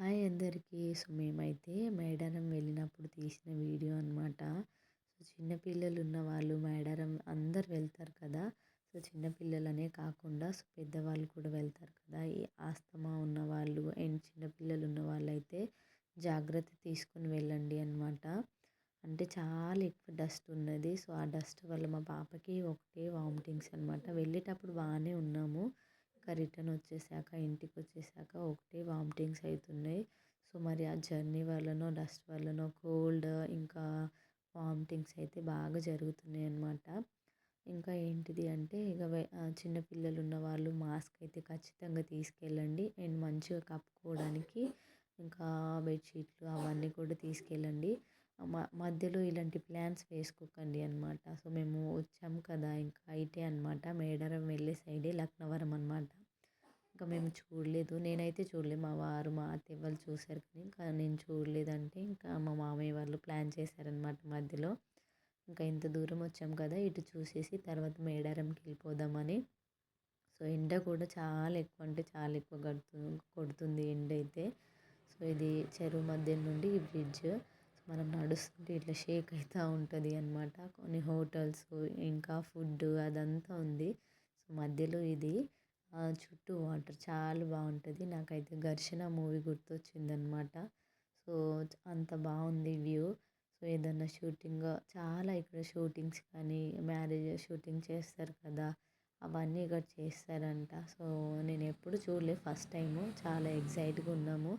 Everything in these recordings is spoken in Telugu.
హాయ్ అందరికీ. సో మేమైతే మేడారం వెళ్ళినప్పుడు తీసిన వీడియో అనమాట సో చిన్నపిల్లలు ఉన్న వాళ్ళు మేడారం అందరు వెళ్తారు కదా. సో చిన్నపిల్లలనే కాకుండా సో పెద్దవాళ్ళు కూడా వెళ్తారు కదా. ఈ ఆస్తమా ఉన్న వాళ్ళు అండ్ చిన్నపిల్లలు ఉన్న వాళ్ళు అయితే జాగ్రత్త తీసుకుని వెళ్ళండి అనమాట అంటే చాలా ఎక్కువ డస్ట్ ఉన్నది. సో ఆ డస్ట్ వల్ల మా పాపకి ఒకటే వామిటింగ్స్ అనమాట వెళ్ళేటప్పుడు బాగానే ఉన్నాము. రిటర్న్ వచ్చేసాక ఇంటికి వచ్చేసాక ఒకటే వామిటింగ్స్ అవుతున్నాయి సో మరి ఆ జర్నీ వల్లనో డస్ట్ వల్లనో కోల్డ్ ఇంకా వామిటింగ్స్ అయితే బాగా జరుగుతున్నాయి అన్నమాట. ఇంకా ఏంటిది అంటే ఇక చిన్నపిల్లలు ఉన్న వాళ్ళు మాస్క్ అయితే ఖచ్చితంగా తీసుకెళ్ళండి. అండ్ మంచిగా కప్పుకోవడానికి ఇంకా బెడ్షీట్లు అవన్నీ కూడా తీసుకెళ్ళండి. మధ్యలో ఇలాంటి ప్లాన్స్ వేసుకోకండి అనమాట సో మేము వచ్చాము కదా ఇంకా ఇటే అనమాట మేడారం వెళ్ళే సైడే లక్నవరం అనమాట ఇంకా మేము చూడలేదు. నేనైతే చూడలేదు. మా వారు మా అత్తయ్య వాళ్ళు చూశారు కానీ ఇంకా నేను చూడలేదంటే ఇంకా మా మామయ్య వాళ్ళు ప్లాన్ చేశారనమాట మధ్యలో. ఇంకా ఇంత దూరం వచ్చాం కదా ఇటు చూసేసి తర్వాత మేడారంకి వెళ్ళిపోదామని. సో ఎండ కూడా చాలా ఎక్కువ అంటే చాలా ఎక్కువ కడుతుంది కొడుతుంది ఎండ అయితే సో ఇది చెరువు మధ్య నుండి ఈ బ్రిడ్జ్. మనం నడుస్తుంటే ఇట్లా షేక్ అవుతూ ఉంటుంది అనమాట కొన్ని హోటల్స్ ఇంకా ఫుడ్ అదంతా ఉంది. సో మధ్యలో ఇది చుట్టూ వాటర్ చాలా బాగుంటుంది. నాకైతే ఘర్షణ మూవీ గుర్తొచ్చింది అనమాట సో అంత బాగుంది వ్యూ. సో ఏదన్నా షూటింగ్ చాలా ఇక్కడ షూటింగ్స్ కానీ మ్యారేజ్ షూటింగ్ చేస్తారు కదా అవన్నీ ఇక్కడ చేస్తారంట. సో నేను ఎప్పుడు చూడలేదు ఫస్ట్ టైము. చాలా ఎగ్జైట్గా ఉన్నాము.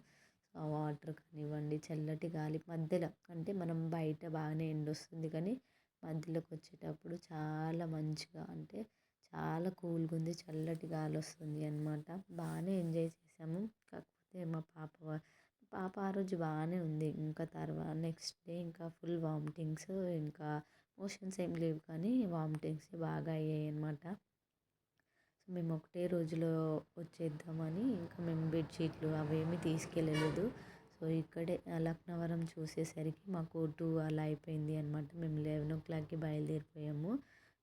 వాటర్ కానివ్వండి చల్లటి గాలి మధ్యలో అంటే మనం బయట బాగానే ఎండ వస్తుంది కానీ మధ్యలోకి వచ్చేటప్పుడు చాలా మంచిగా అంటే చాలా కూల్గా ఉంది చల్లటి గాలి వస్తుంది అనమాట బాగానే ఎంజాయ్ చేసాము. కాకపోతే మా పాప పాప ఆ రోజు బాగానే ఉంది. ఇంకా తర్వాత నెక్స్ట్ డే ఇంకా ఫుల్ వామిటింగ్స్ ఇంకా మోషన్స్ ఏం లేవు కానీ వామిటింగ్స్ బాగా అయ్యాయి అనమాట మేము ఒకటే రోజులో వచ్చేద్దామని ఇంకా మేము బెడ్షీట్లు అవేమీ తీసుకెళ్ళలేదు. సో ఇక్కడే లక్నవరం చూసేసరికి మాకు టూ అలా అయిపోయింది అనమాట మేము లెవెన్ ఓ క్లాక్కి బయలుదేరిపోయాము.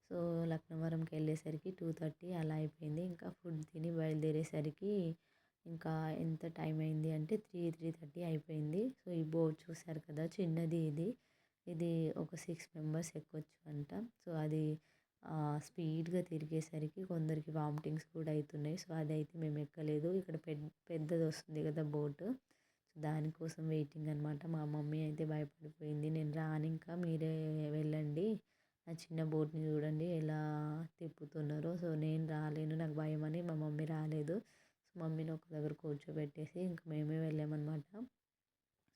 సో లక్నవరంకి వెళ్ళేసరికి టూ థర్టీ అలా అయిపోయింది. ఇంకా ఫుడ్ తిని బయలుదేరేసరికి ఇంకా ఎంత టైం అయింది అంటే త్రీ త్రీ థర్టీ అయిపోయింది. సో ఈ బోట్ చూసారు కదా చిన్నది ఇది. ఇది ఒక సిక్స్ మెంబర్స్ ఎక్కొచ్చు అంట. సో అది స్పీడ్గా తిరిగేసరికి కొందరికి వామిటింగ్స్ కూడా అవుతున్నాయి సో అదైతే మేము ఎక్కలేదు. ఇక్కడ పెద్ద పెద్దది వస్తుంది కదా బోటు. దానికోసం వెయిటింగ్ అనమాట మా మమ్మీ అయితే భయపడిపోయింది. నేను రాను ఇంకా. మీరే వెళ్ళండి. ఆ చిన్న బోట్ని చూడండి ఎలా తిప్పుతున్నారో. సో నేను రాలేను. నాకు భయం అని మా మమ్మీ రాలేదు. సో మమ్మీని ఒక దగ్గర కూర్చోబెట్టేసి ఇంకా మేమే వెళ్ళామన్నమాట.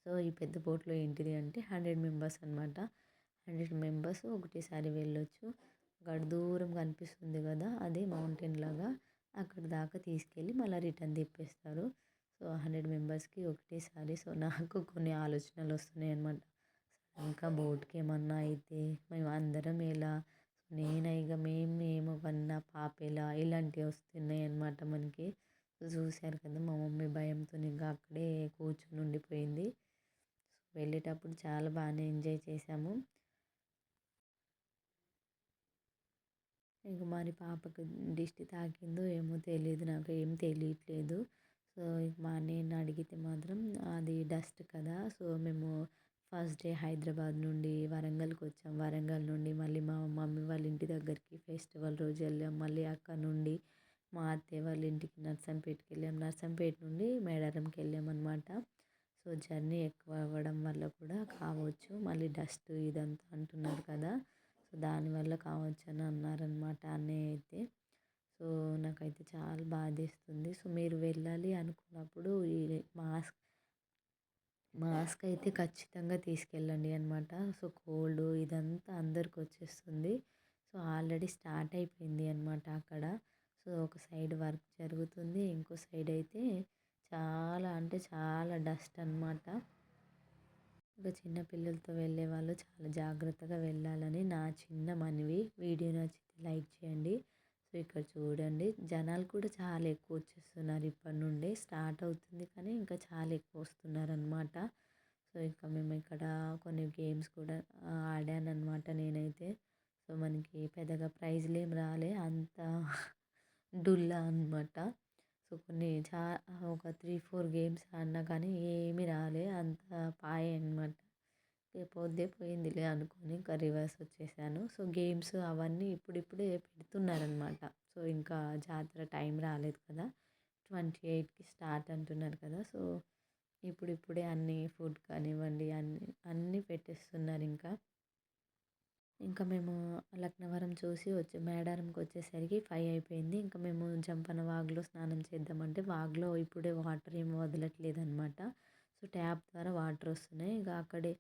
సో ఈ పెద్ద బోట్లో ఏంటిది అంటే హండ్రెడ్ మెంబర్స్ అనమాట హండ్రెడ్ మెంబర్స్ ఒకటేసారి వెళ్ళొచ్చు. అక్కడ దూరం కనిపిస్తుంది కదా అది మౌంటైన్ లాగా అక్కడ దాకా తీసుకెళ్ళి మళ్ళీ రిటర్న్ తిప్పేస్తారు. సో హండ్రెడ్ మెంబర్స్కి ఒకటేసారి సో నాకు కొన్ని ఆలోచనలు వస్తున్నాయి అనమాట ఇంకా బోట్కి ఏమన్నా అయితే మేము అందరం ఎలా? నేను ఇక మేము మేము కన్నా పాప ఎలా? ఇలాంటివి వస్తున్నాయి అనమాట మనకి. చూశారు కదా మా మమ్మీ భయంతో ఇంకా అక్కడే కూర్చొని ఉండిపోయింది. వెళ్ళేటప్పుడు చాలా బాగానే ఎంజాయ్ చేసాము ఇంక మరి పాపకు దిష్టి తాకిందో ఏమో తెలియదు నాకు ఏం తెలియట్లేదు. సో మా అన్నయ్యని అడిగితే మాత్రం అది డస్ట్ కదా సో మేము ఫస్ట్ డే హైదరాబాద్ నుండి వరంగల్కి వచ్చాం. వరంగల్ నుండి మళ్ళీ మా మమ్మీ వాళ్ళ ఇంటి దగ్గరికి ఫెస్టివల్ రోజు వెళ్ళాం. మళ్ళీ అక్కడ నుండి మా అత్తయ్య వాళ్ళ ఇంటికి నర్సంపేటకి వెళ్ళాం. నర్సంపేట నుండి మేడారంకి వెళ్ళాం అనమాట సో జర్నీ ఎక్కువ అవ్వడం వల్ల కూడా కావచ్చు. మళ్ళీ డస్ట్ ఇదంతా అంటున్నారు కదా. సో దానివల్ల కావచ్చు అని అన్నారనమాట అన్నయ్య అయితే సో నాకైతే చాలా బాధేస్తుంది. సో మీరు వెళ్ళాలి అనుకున్నప్పుడు ఈ మాస్క్ మాస్క్ అయితే ఖచ్చితంగా తీసుకెళ్ళండి అనమాట సో కోల్డ్ ఇదంతా అందరికి వచ్చేస్తుంది. సో ఆల్రెడీ స్టార్ట్ అయిపోయింది అనమాట అక్కడ. సో ఒక సైడ్ వర్క్ జరుగుతుంది ఇంకో సైడ్ అయితే చాలా అంటే చాలా డస్ట్ అనమాట ఇంకా చిన్న పిల్లలతో వెళ్ళే వాళ్ళు చాలా జాగ్రత్తగా వెళ్ళాలని నా చిన్న మనవి. వీడియో నచ్చితే లైక్ చేయండి. సో ఇక్కడ చూడండి. జనాలు కూడా చాలా ఎక్కువ వచ్చేస్తున్నారు ఇప్పటి నుండే. స్టార్ట్ అవుతుంది కానీ ఇంకా చాలా ఎక్కువ వస్తున్నారు అనమాట సో ఇంకా మేము ఇక్కడ కొన్ని గేమ్స్ కూడా ఆడానన్నమాట నేనైతే. సో మనకి పెద్దగా ప్రైజ్లు ఏం రాలే. అంత డుల్లా అనమాట సో కొన్ని చా ఒక త్రీ ఫోర్ గేమ్స్ ఆడినా కానీ ఏమీ రాలే. అంత పాయే అనమాట ఇక పోతే పోయిందిలే అనుకొని ఇంకా రివర్స్ వచ్చేసాను. సో గేమ్స్ అవన్నీ ఇప్పుడిప్పుడే పెడుతున్నారనమాట సో ఇంకా జాతర టైం రాలేదు కదా. ట్వంటీ ఎయిట్కి స్టార్ట్ అంటున్నారు కదా. సో ఇప్పుడిప్పుడే అన్నీ ఫుడ్ కానివ్వండి అన్నీ అన్నీ పెట్టేస్తున్నారు ఇంకా. ఇంకా మేము లక్నవరం చూసి వచ్చి మేడారంకి వచ్చేసరికి ఫైవ్ అయిపోయింది. ఇంకా మేము జంపన వాగులో స్నానం చేద్దామంటే వాగులో ఇప్పుడే వాటర్ ఏమి వదలట్లేదు అనమాట సో ట్యాప్ ద్వారా వాటర్ వస్తున్నాయి. ఇంకా అక్కడే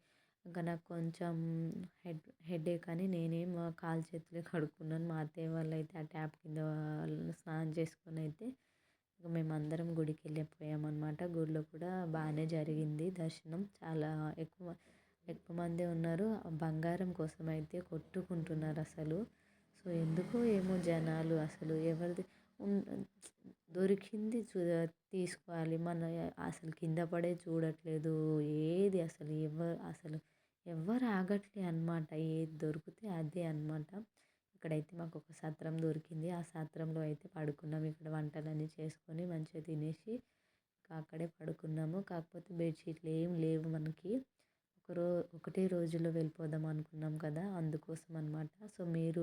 ఇంకా నాకు కొంచెం హెడ్ హెడేక్ అని నేనేం కాలు చేతులు కడుక్కున్నాను. మా అత్తయ్య వాళ్ళు అయితే ఆ ట్యాప్ కింద స్నానం చేసుకొని అయితే ఇంకా మేము అందరం గుడికి వెళ్ళిపోయామన్నమాట గుడిలో కూడా బాగానే జరిగింది దర్శనం. చాలా ఎక్కువ ఎక్కువ మంది ఉన్నారు. బంగారం కోసం అయితే కొట్టుకుంటున్నారు అసలు. సో ఎందుకో ఏమో జనాలు అసలు ఎవరిది దొరికింది తీసుకోవాలి. మన అసలు కింద పడే చూడట్లేదు. ఏది అసలు ఎవరు అసలు ఎవరు ఆగట్లే అనమాట ఏది దొరికితే అదే అనమాట ఇక్కడైతే మాకు ఒక సత్రం దొరికింది. ఆ సత్రంలో అయితే పడుకున్నాం. ఇక్కడ వంటలన్నీ చేసుకొని మంచిగా తినేసి అక్కడే పడుకున్నాము. కాకపోతే బెడ్షీట్లు ఏం లేవు మనకి. ఒక రో ఒకటే రోజులో వెళ్ళిపోదాం అనుకున్నాం కదా అందుకోసం అనమాట సో మీరు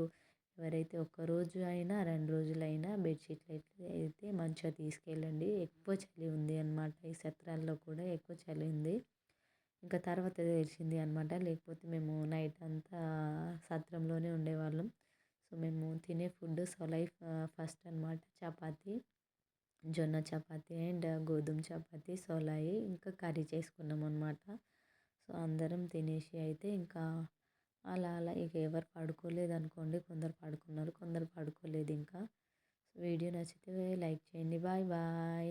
ఎవరైతే ఒక్క రోజు అయినా రెండు రోజులైనా బెడ్షీట్లు అయితే మంచిగా తీసుకెళ్ళండి. ఎక్కువ చలి ఉంది అనమాట ఈ సత్రాల్లో కూడా ఎక్కువ చలి ఉంది. ఇంకా తర్వాత తెలిసింది అనమాట లేకపోతే మేము నైట్ అంతా సత్రంలోనే ఉండేవాళ్ళం. సో మేము తినే ఫుడ్ సొలై ఫస్ట్ అనమాట చపాతి జొన్న చపాతి అండ్ గోధుమ చపాతి సోలాయి ఇంకా కర్రీ చేసుకున్నాం అనమాట సో అందరం తినేసి అయితే ఇంకా అలా అలా ఇక ఎవరు పడుకోలేదు అనుకోండి కొందరు పడుకున్నారు కొందరు పడుకోలేదు ఇంకా. వీడియో నచ్చితే లైక్ చేయండి. Bye bye.